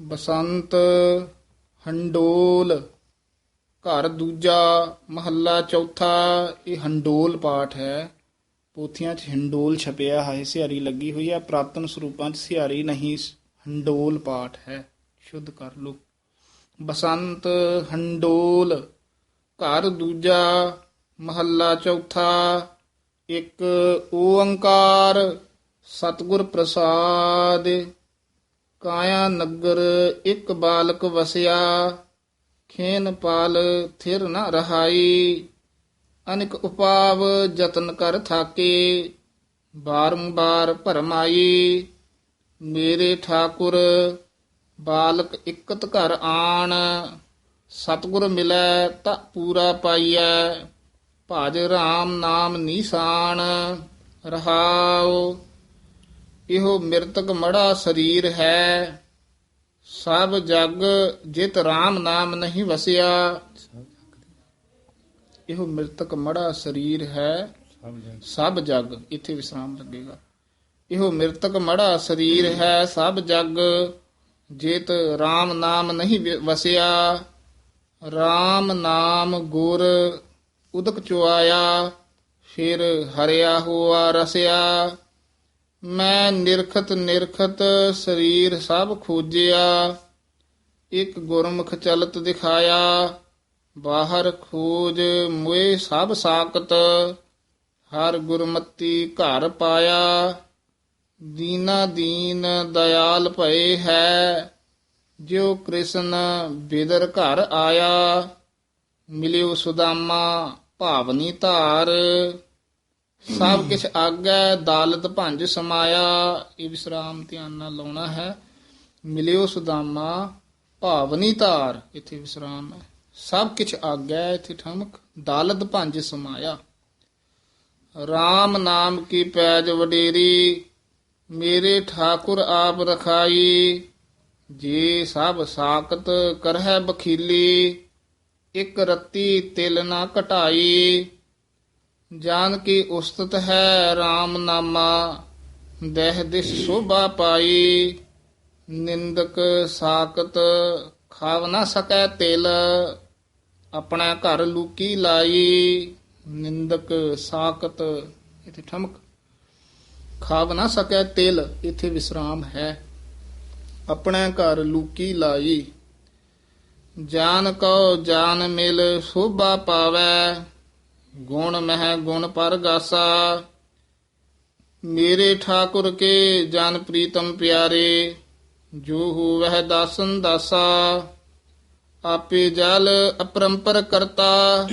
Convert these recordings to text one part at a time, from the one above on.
ਬਸੰਤ, ਹੰਡੋਲ, ਘਰ ਦੂਜਾ, ਮਹੱਲਾ ਚੌਥਾ, ਇਹ ਹੰਡੋਲ ਪਾਠ ਹੈ। ਪੋਥੀਆਂ 'ਚ ਹਿੰਡੋਲ ਛਪਿਆ ਹੈ, ਸਿਹਾਰੀ ਲੱਗੀ ਹੋਈ ਹੈ। ਪ੍ਰਾਤਨ ਸਰੂਪਾਂ 'ਚ ਸਿਹਾਰੀ ਨਹੀਂ, ਹੰਡੋਲ ਪਾਠ ਹੈ। ਸ਼ੁੱਧ ਕਰ ਲਓ। ਬਸੰਤ, ਹੰਡੋਲ, ਘਰ ਦੂਜਾ, ਮਹੱਲਾ ਚੌਥਾ, ਇੱਕ ਓੰਕਾਰ, ਸਤਿਗੁਰ ਪ੍ਰਸਾਦ ਕਾਇਆ ਨਗਰ ਇੱਕ ਬਾਲਕ ਵਸਿਆ, ਖੇਨ ਪਾਲ ਥਿਰ ਨ ਰਹਾਈ। ਅਨਿਕ ਉਪਾਵ ਯਤਨ ਕਰ ਥਾਕੇ, ਬਾਰੰਬਾਰ ਭਰਮਾਈ। ਮੇਰੇ ਠਾਕੁਰ, ਬਾਲਕ ਇਕਤ ਘਰ ਆਣ। ਸਤਿਗੁਰ ਮਿਲੈ ਤਾ ਪੂਰਾ ਪਾਈਐ, ਭਾਜ ਰਾਮ ਨਾਮ ਨੀਸਾਨ ਰਹਾਉ। ਇਹੋ ਮਿਰਤਕ ਮੜਾ ਸਰੀਰ ਹੈ। ਸਭ ਜਗ ਜਿਤ ਰਾਮ ਨਾਮ ਨਹੀਂ ਵਸਿਆ। ਇਹੋ ਮਿਰਤਕ ਮੜਾ ਸਰੀਰ ਹੈ। ਸਭ ਜਗ, ਇੱਥੇ ਵਿਸਰਾਮ ਲੱਗੇਗਾ। ਇਹੋ ਮਿਰਤਕ ਮੜਾ ਸਰੀਰ ਹੈ। ਸਭ ਜਗ ਜਿਤ ਰਾਮ ਨਾਮ ਨਹੀਂ ਵਸਿਆ। ਰਾਮ ਨਾਮ ਗੁਰ ਉਦਕ ਚੁਆਇਆ, ਫਿਰ ਹਰਿਆ ਹੋਆ ਰਸਿਆ। ਮੈਂ ਨਿਰਖਤ ਨਿਰਖਤ ਸਰੀਰ ਸਭ ਖੋਜਿਆ, ਇੱਕ ਗੁਰਮੁਖ ਚਲਤ ਦਿਖਾਇਆ, ਬਾਹਰ ਖੋਜ ਮੁਏ ਸਭ ਸਾਕਤ ਹਰ ਗੁਰਮਤੀ ਘਰ ਪਾਇਆ। ਦੀਨਾ ਦੀਨ ਦਇਆਲ ਭਏ ਹੈ, ਜਿਉ ਕ੍ਰਿਸ਼ਨ ਬਿਦਰ ਘਰ ਆਇਆ। ਮਿਲਿਓ ਸੁਦਾਮਾ ਭਾਵਨੀ ਧਾਰ ਸਭ ਕਿਛ ਆਗੈ ਦਾਲਤ ਭੰਜ ਸਮਾਇਆ, ਇਹ ਵਿਸਰਾਮ ਧਿਆਨ ਨਾਲ ਲਾਉਣਾ ਹੈ। ਮਿਲਿਓ ਸੁਦਾਮਾ, ਭਾਵਨੀ ਧਾਰ, ਇੱਥੇ ਵਿਸਰਾਮ ਹੈ। ਸਭ ਕਿਛ ਆਗੈ ਇੱਥੇ ਠਮਕ, ਦਾਲਤ ਭੰਜ ਸਮਾਇਆ। RAM ਨਾਮ ਕੀ ਪੈਜ ਵਡੇਰੀ, ਮੇਰੇ ਠਾਕੁਰ ਆਪ ਰਖਾਈ। ਜੇ ਸਭ ਸਾਖਤ ਕਰਹਿ ਬਖੀਲੀ, ਇਕ ਰੱਤੀ ਤਿਲ ਨਾ ਘਟਾਈ। ਜਾਨ ਕੀ ਉਸਤਤ ਹੈ RAM ਨਾਮਾ ਦੇਹ ਦਿਸ ਸੋਭਾ ਪਾਈ। ਨਿੰਦਕ ਸਾਕਤ ਖਾਵ ਨਾ ਸਕੈ ਤਿਲ, ਆਪਣਾ ਘਰ ਲੂਕੀ ਲਾਈ। ਨਿੰਦਕ ਸਾਕਤ ਇਥੇ ਠਮਕ, ਖਾਵ ਨਾ ਸਕੈ ਤਿਲ, ਇਥੇ ਵਿਸਰਾਮ ਹੈ। ਆਪਣੇ ਘਰ ਲੂਕੀ ਲਾਈ। ਜਾਨ ਕਉ ਜਾਨ ਮਿਲ ਸੋਭਾ ਪਾਵੈ। ਗੁਣ ਮਹਿ ਗੁਣ ਪਰਗਾਸਾ। ਮੇਰੇ ਠਾਕੁਰ ਕੇ ਜਨ ਪ੍ਰੀਤਮ ਪਿਆਰੇ, ਜੋ ਹੋਵਹਿ ਦਾਸਨ ਦਾਸਾ। ਆਪੇ ਜਲ ਅਪਰੰਪਰ ਕਰਤਾ,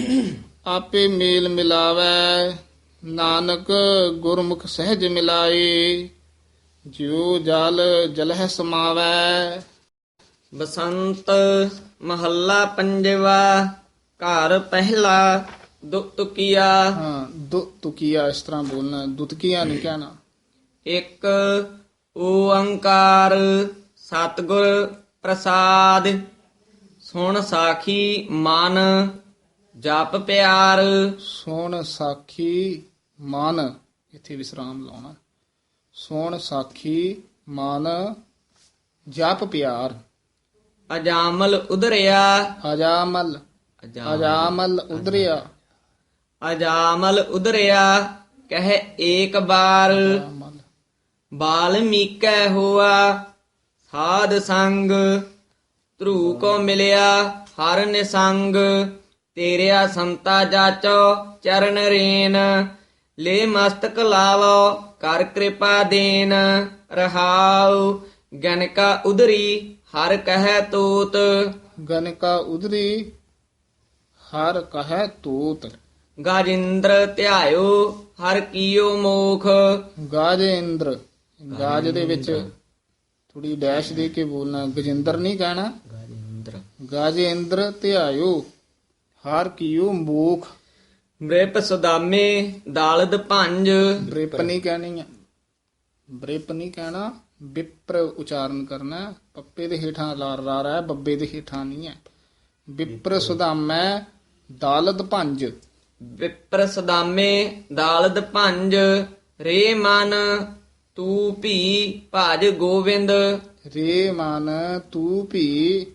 ਆਪੇ ਮੇਲ ਮਿਲਾਵੈ। ਨਾਨਕ ਗੁਰਮੁਖ ਸਹਿਜ ਮਿਲਾਏ, ਜਿਉ ਜਲ ਜਲਹਿ ਸਮਾਵੈ। ਬਸੰਤ ਮਹੱਲਾ ਪੰਜਵਾ, ਘਰ ਪਹਿਲਾ। ਦੁਤਕੀਆ ਹਾਂ ਦੁ ਤੁਕੀਆ ਇਸ ਤਰ੍ਹਾਂ ਬੋਲਣਾ ਦੁਤਕੀਆ ਨਹੀਂ ਕਹਿਣਾ। ਇੱਕ ਓੰਕਾਰ ਸਤਿਗੁਰ ਪ੍ਰਸਾਦ ਸੁਣ ਸਾਖੀ ਮਨ ਜਪ ਪਿਆਰ। ਸੋਣ ਸਾਖੀ ਮਨ ਇੱਥੇ ਵਿਸਰਾਮ ਲਾਉਣਾ। ਸੋਣ ਸਾਖੀ ਮਨ ਜਪ ਪਿਆਰ। ਅਜਾਮਲ ਉਦਰਿਆ ਅਜਾਮਲ ਅਜਾਮਲ। ਉਦਰਿਆ ਅਜਾਮਲ ਉਦਰਿਆ ਕਹੇ ਏਕ ਬਾਰ ਬਾਲਮੀਕੈ ਹੋਆ ਸਾਧ ਸੰਗ। ਧਰੂ ਕੋ ਮਿਲਿਆ ਹਰ ਨਿਸੰਗ। ਤੇਰਿਆ ਸੰਤਾ ਜਾਚੋ ਚਰਨ ਰੇਨ। ਲੈ ਮਸਤਕ ਲਾਵੋ ਕਰ ਕਿਰਪਾ ਦੇਨ। ਰਹਾਉ ਗਨਕਾ ਉਦਰੀ ਹਰ ਕਹੈ ਤੂਤ। ਗਨਕਾ ਉਦਰੀ ਹਰ ਕਹੈ ਤੂਤ। ਗਾਜਿੰਦਰ ਧਿਆਇਓ ਹਰ ਕੀਓ ਮੋਖ। ਗਾਜੇਂਦਰ ਗਾਜ ਦੇ ਵਿੱਚ ਥੋੜੀ ਡੈਸ਼ ਦੇ ਕੇ ਬੋਲਣਾ ਗਜਿੰਦਰ ਨਹੀਂ ਕਹਿਣਾ। ਗਾਜਿੰਦਰ। ਗਾਜੇਂਦਰ ਧਿਆਇਓ ਹਰ ਕੀਓ ਮੋਖ। ਬ੍ਰਿਪ ਸੁਦਾਮੇ ਦਾਲਦ ਭੰਜ। ਬ੍ਰਿਪ ਨਹੀਂ ਕਹਿਣੀ ਹੈ ਬ੍ਰਿਪ ਨਹੀਂ ਕਹਿਣਾ ਵਿਪਰ ਉਚਾਰਨ ਕਰਨਾ। ਪੱਪੇ ਦੇ ਹੇਠਾਂ ਲਾਰ ਰਾ ਹੈ ਬੱਬੇ ਦੇ ਹੇਠਾਂ ਨਹੀਂ ਹੈ। ਵਿਪਰ ਸੁਦਾਮੈ ਦਾਲਦ ਭੰਜ। ਵਿਪਰ ਸੁਦਾਮੇ ਦਾਲਦ ਭੰਜ ਰੇ ਮਨ ਤੂੰ ਭੀ ਭਜ ਗੋਵਿੰਦ। ਰੇ ਮਨ ਤੂੰ ਭੀ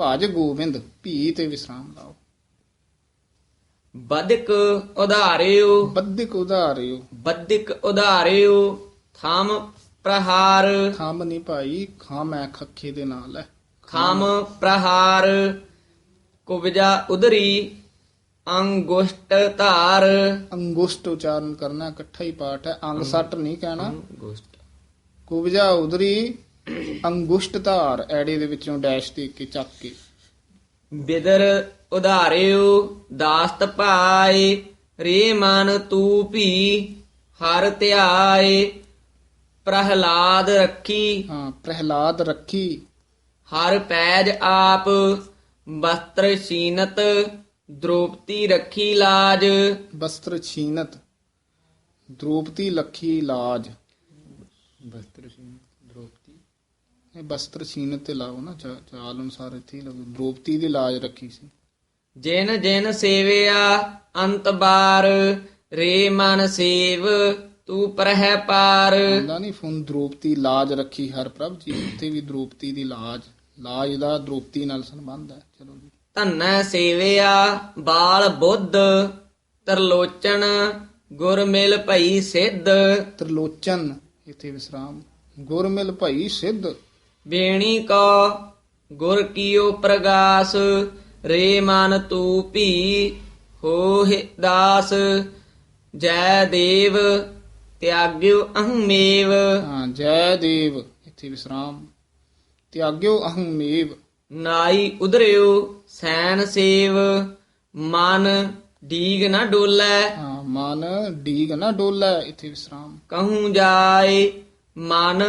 ਭਜ ਗੋਬਿੰਦ ਭੀ ਤੇ ਵਿਸਰਾਮ ਲਾਓ। ਬਦਕ ਉਧਾਰਿਓ। ਬੱਧਿਕ ਉਧਾਰਿਓ। ਬਦਕ ਉਧਾਰਿਓ ਥਮ ਪ੍ਰਹਾਰ। ਥੰਮ ਨਹੀਂ ਭਾਈ ਖਾਮ ਹੈ ਖੱਖੇ ਦੇ ਨਾਲ ਹੈ ਖਮ ਪ੍ਰਹਾਰ ਕੁਬਜਾ ਉਧਰੀ। ਅੰਗੁਸ਼ਟ ਧਾਰ ਅੰਗੁਸ਼ਟ ਉਚਾਰਨ ਕਰਨਾ ਇਕੱਠਾ ਹੀ ਪਾਠ ਹੈ। ਅੰਗ ਸੱਟ ਨਹੀਂ ਕਹਿਣਾ। ਅੰਗੁਸ਼ਟ। ਕੁਬਜਾ ਉਦਰੀ ਅੰਗੁਸ਼ਟ ਧਾਰ ਐੜੇ ਦੇ ਵਿੱਚੋਂ ਡੈਸ਼ ਦੇ ਕੇ ਚੱਕ ਕੇ। ਬਿਦਰ ਉਧਾਰਿਓ ਦਾਸਤ ਭਾਏ ਰੇ ਮਨ ਤੂ ਭੀ ਹਰ ਧਿਆਏ ਪ੍ਰਹਲਾਦ ਰੱਖੀ। ਹਾਂ ਪ੍ਰਹਿਲਾਦ ਰੱਖੀ। ਹਰ ਪੈਜ ਆਪ ਵਸਤਰ ਸੀਨਤ ਦ੍ਰੋਪਤੀ ਰੱਖੀ ਲਾਜ। ਬਸਤਰ ਛੀਨਤ ਦ੍ਰੋਪਤੀ ਲੱਖੀ ਲਾਜ। ਬਸਤਰ ਛੀਨਤ ਦ੍ਰੋਪਤੀ ਇਹ ਬਸਤਰ ਛੀਨਤ ਤੇ ਲਾਓ ਨਾ ਚਾ- ਚਾਲ ਅਨੁਸਾਰ ਇੱਥੇ ਹੀ ਦ੍ਰੋਪਤੀ ਦੀ ਲਾਜ ਰੱਖੀ ਸੀ। ਜਿਨ ਜਿਨ ਸੇਵਿਆ ਅੰਤ ਬਾਰ ਰੇ ਮਨ ਸੇਵ ਤੂੰ ਪਰਹਿ ਪਾਰ। ਹੁੰਦਾ ਨਹੀਂ ਫੁਨ ਦ੍ਰੋਪਤੀ ਲਾਜ ਰੱਖੀ ਹਰ ਪ੍ਰਭ ਜੀ ਉੱਥੇ ਵੀ ਦ੍ਰੋਪਤੀ ਦੀ ਲਾਜ। ਲਾਜ ਦਾ ਦ੍ਰੋਪਤੀ ਨਾਲ ਸੰਬੰਧ ਹੈ। ਚਲੋ ਜੀ। ਧੰਨੈ ਸੇਵਿਆ ਬਾਲ ਬੁੱਧ ਤਰਲੋਚਨ ਗੁਰ ਮਿਲ ਭਈ ਸਿੱਧ। ਤ੍ਰਿਲੋਚਨ ਇੱਥੇ ਵਿਸਰਾਮ। ਗੁਰ ਮਿਲ ਭਈ ਸਿੱਧ। ਬੇਣੀ ਕੋ ਗੁਰ ਕੀਓ ਪ੍ਰਗਾਸ ਰੇ ਮਨ ਤੂ ਭੀ ਹੋਹਿ ਦਾਸ। ਜੈ ਦੇਵ ਤਿਆਗਿਓ ਅਹਮੇਵ ਹਾਂ ਜੈ ਦੇਵ ਇੱਥੇ ਵਿਸਰਾਮ। ਤਿਆਗਿਓ ਅਹੰ ਮੇਵ। ਨਾਈ ਉਧਰਿਓ ਸੈਨ ਸੇਵ ਮਨ ਡੀਗ ਨਾ ਡੋਲੇ। ਹਾਂ ਮਨ ਡੀਗ ਨਾ ਡੋਲੇ ਇੱਥੇ ਵਿਸਰਾਮ। ਕਹੂੰ ਜਾਏ ਮਨ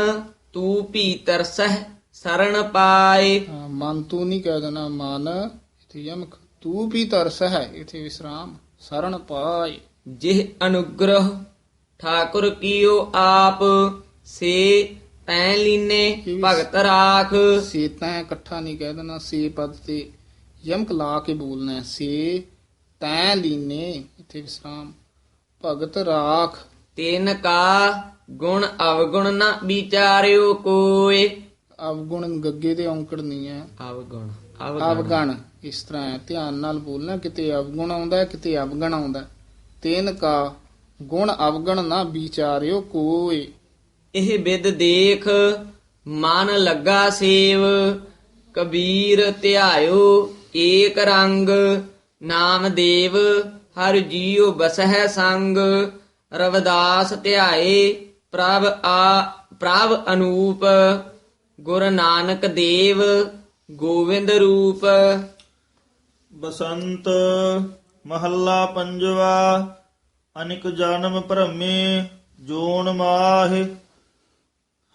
ਤੂ ਭੀ ਤਰਸਹਿ ਸਰਣ ਪਾਏ। ਹਾਂ, ਮਨ ਤੂੰ ਨਹੀਂ ਕਹਿ ਦੇਣਾ ਮਨ ਇੱਥੇ ਯਮਕ। ਤੂੰ ਵੀ ਤਰਸ ਹੈ ਇੱਥੇ ਵਿਸਰਾਮ ਸਰਣ ਪਾਏ। ਜਿਹ ਅਨੁਗ੍ਰਹ ਠਾਕੁਰ ਕੀਓ ਆਪ ਸੇ ਤੈ ਲੀਨੇ ਭਗਤ ਰਾਖ। ਸੇ ਤੈਂ ਇਕੱਠਾ ਨਹੀਂ ਕਹਿ ਦੇਣਾ ਸੇ ਪਦ ਤੇ ਯਮਕ ਲਾ ਕੇ ਬੋਲਣਾ ਹੈ। ਸੇ ਤੈਂ ਲੀਨੇ ਇੱਥੇ ਵਿਸਰਾਮ। ਭਗਤ ਰਾਖ। ਤਿਨ ਕਾ ਗੁਣ ਅਵਗੁਣ ਨਾ ਵਿਚਾਰਿਓ ਕੋਏ। ਅਵਗੁਣ ਗੱਗੇ ਦੇ ਔਂਕੜ ਨਹੀਂ ਹੈ। ਅਵਗੁਣ। ਅਵਗਣ ਇਸ ਤਰ੍ਹਾਂ ਹੈ। ਧਿਆਨ ਨਾਲ ਬੋਲਣਾ ਕਿਤੇ ਅਵਗੁਣ ਆਉਂਦਾ ਹੈ, ਕਿਤੇ ਅਵਗਣ ਆਉਂਦਾ ਹੈ। ਤੇਨ ਕਾ ਗੁਣ ਅਵਗਣ ਨਾ ਵਿਚਾਰਿਓ ਕੋਏ। ਇਹ ਬਿਦ ਦੇਖ ਮਨ ਲੱਗਾ ਸੇਵ, ਕਬੀਰ ਧਿਆਇਓ ਏਕ ਰੰਗ, ਨਾਮ ਦੇਵ, ਹਰ ਜੀਉ ਬਸਹਿ ਸੰਗ, ਰਵਦਾਸ ਧਿਆਏ ਪ੍ਰਭ ਆ, ਪ੍ਰਭ ਅਨੂਪ, ਗੁਰ ਨਾਨਕ ਦੇਵ, ਗੋਵਿੰਦ ਰੂਪ। ਬਸੰਤ ਮਹੱਲਾ ਪੰਜਵਾ, ਅਨਿਕ ਜਨਮ ਭਰਮੇ, ਜੋਨ ਮਾਹਿ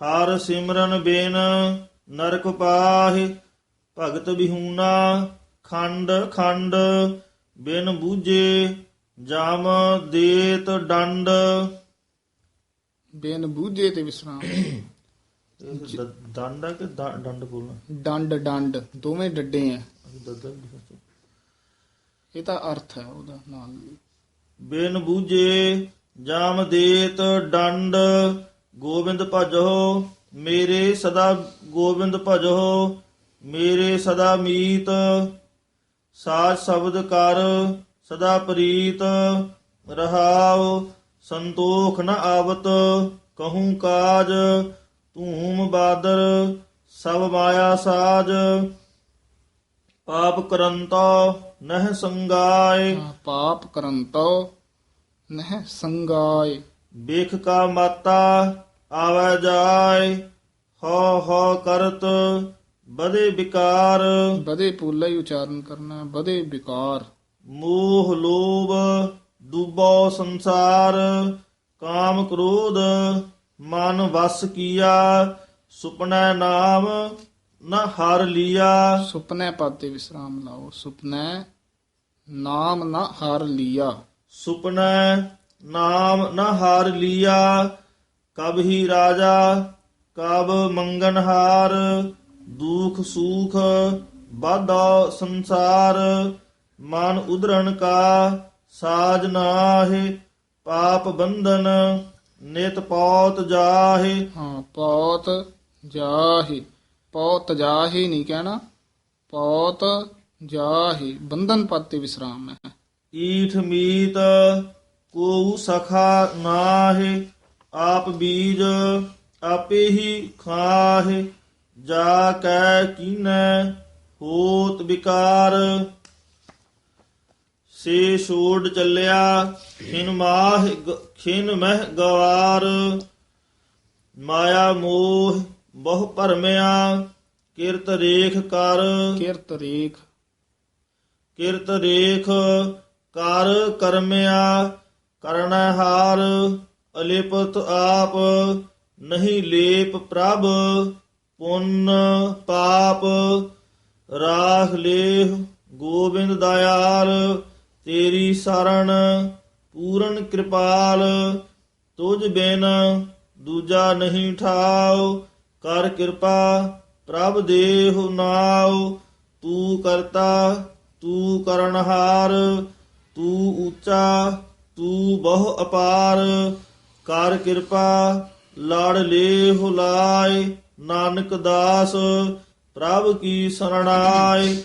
ਹਰ ਸਿਮਰਨ ਬਿਨ ਨਰਕ ਪਾਹਿ ਭਗਤ ਬਿਹੂਨਾ ਖੰਡ ਖੰਡ ਬਿਨ ਬੂਝੇ ਜਾਮ ਦੇਤ ਦੰਡ ਬੇਨ ਬੂਝੇ ਤੇ ਵਿਸਰਾਮ। ਦੰਡ ਆ ਕਿ ਡੰਡ ਬੋਲਣਾ? ਡੰਡ ਡੰਡ ਦੋਵੇਂ ਡੱਡੇ ਆ। ਇਹ ਤਾਂ ਅਰਥ ਹੈ ਉਹਦਾ ਨਾਲ। ਬਿਨ ਬੂਝੇ ਜਾਮ ਦੇਤ ਦੰਡ ਗੋਬਿੰਦ ਭਜੋ ਮੇਰੇ ਸਦਾ ਗੋਬਿੰਦ ਭਜੋ ਮੇਰੇ ਸਦਾ ਮੀਤ। ਸਾਜ ਸ਼ਬਦ ਕਰ ਸਦਾ ਪ੍ਰੀਤ। ਰਹਾਉ ਸੰਤੋਖ ਨ ਆਵਤ ਕਹੂੰ ਕਾਜ। ਧੂਮ ਬਾਦਰ ਸਭ ਮਾਇਆ ਸਾਜ। ਪਾਪ ਕਰੰਤਾ ਨਹਿ ਸੰਗਾਏ। ਪਾਪ ਕਰਨ ਤੋ ਨਹਿ ਸੰਗਾਏ। ਵੇਖ ਕਾ ਮਾਤਾ ਆਵੈ ਜਾਏ ਹੋ ਹੋ ਕਰਤ ਬਦੇ ਵਿਕਾਰ। ਬਦੇ ਪੂਲਾ ਹੀ ਉਚਾਰਨ ਕਰਨਾ ਬਦੇ ਵਿਕਾਰ। ਮੋਹ ਲੋਭ ਡੂਬੋ ਸੰਸਾਰ ਕਾਮ ਕ੍ਰੋਧ ਮਨ ਵਸ ਕੀਆ ਸੁਪਨੈ ਨਾਮ ਨ ਹਰ ਲੀਆ। ਸੁਪਨੇ ਪਦ ਤੇ ਵਿਸਰਾਮ ਲਾਓ ਸੁਪਨੇ ਨਾਮ ਨਾ ਹਾਰ ਲਿਆ। ਸੁਪਨੈ ਨਾਮ ਨ ਹਾਰ ਲੀਆ ਕਬ ਹੀ ਰਾਜਾ ਕਬ ਮੰਗਨਹਾਰ ਦੁਖ ਸੁਖ ਬਾਧਾ ਸੰਸਾਰ ਮਨ ਉਧਰਣ ਕਾ ਸਾਜ ਨਾਹਿ ਪਾਪ ਬੰਧਨ ਨਿਤ ਪੌਤ ਜਾਹੇ। ਹਾਂ ਪੌਤ ਜਾਹੀ ਪੌਤ ਜਾਹੀ ਨਹੀਂ ਕਹਿਣਾ ਪੌਤ ਜਾਹੀ ਬੰਧਨ ਪਦ ਤੇ ਵਿਸਰਾਮ ਹੈ। ਈਠ ਮੀਤ ਕੋ ਸਖਾ ਨਾਹਿ ਆਪ ਬੀਜ ਆਪੇ ਹੀ ਖਾਹਿ ਜਾ ਕੈ ਕੀਨੈ ਹੋਤ ਵਿਕਾਰ। ਸੇ ਛੋੜ ਚੱਲਿਆ ਖਿਨ ਮਾਹ ਖਿਨ ਮਹਿ ਗਵਾਰ। ਮਾਇਆ ਮੋਹ ਬਹੁ ਭਰਮਿਆ ਕਿਰਤ ਰੇਖ ਕਰ। ਕਿਰਤ ਰੇਖ। ਕਿਰਤ ਰੇਖ ਕਰ ਕਰਮਿਆ ਕਰਨਹਾਰ ਅਲਿਪਤ ਆਪ ਨਹੀਂ ਲੇਪ ਪ੍ਰਭ, ਪੁੰਨ ਪਾਪ ਰਾਖ ਲੇਹ ਗੋਬਿੰਦ ਦਇਆਲ, ਤੇਰੀ ਸਰਣ ਪੂਰਨ ਕਿਰਪਾਲ, ਤੁਝ ਬਿਨ ਦੂਜਾ ਨਹੀਂ ਠਾਉ, ਕਰ ਕਿਰਪਾ ਪ੍ਰਭ ਦੇਹ ਨਾਉ, ਤੂੰ ਕਰਤਾ, ਤੂੰ ਕਰਨਹਾਰ ਤੂੰ ਉੱਚਾ, ਤੂੰ ਬਹੁ ਅਪਾਰ ਕਰ ਕਿਰਪਾ ਲੜ ਲੇ ਲਾਇ ਨਾਨਕ ਦਾਸ ਪ੍ਰਭ ਕੀ ਸਰਣਾਏ।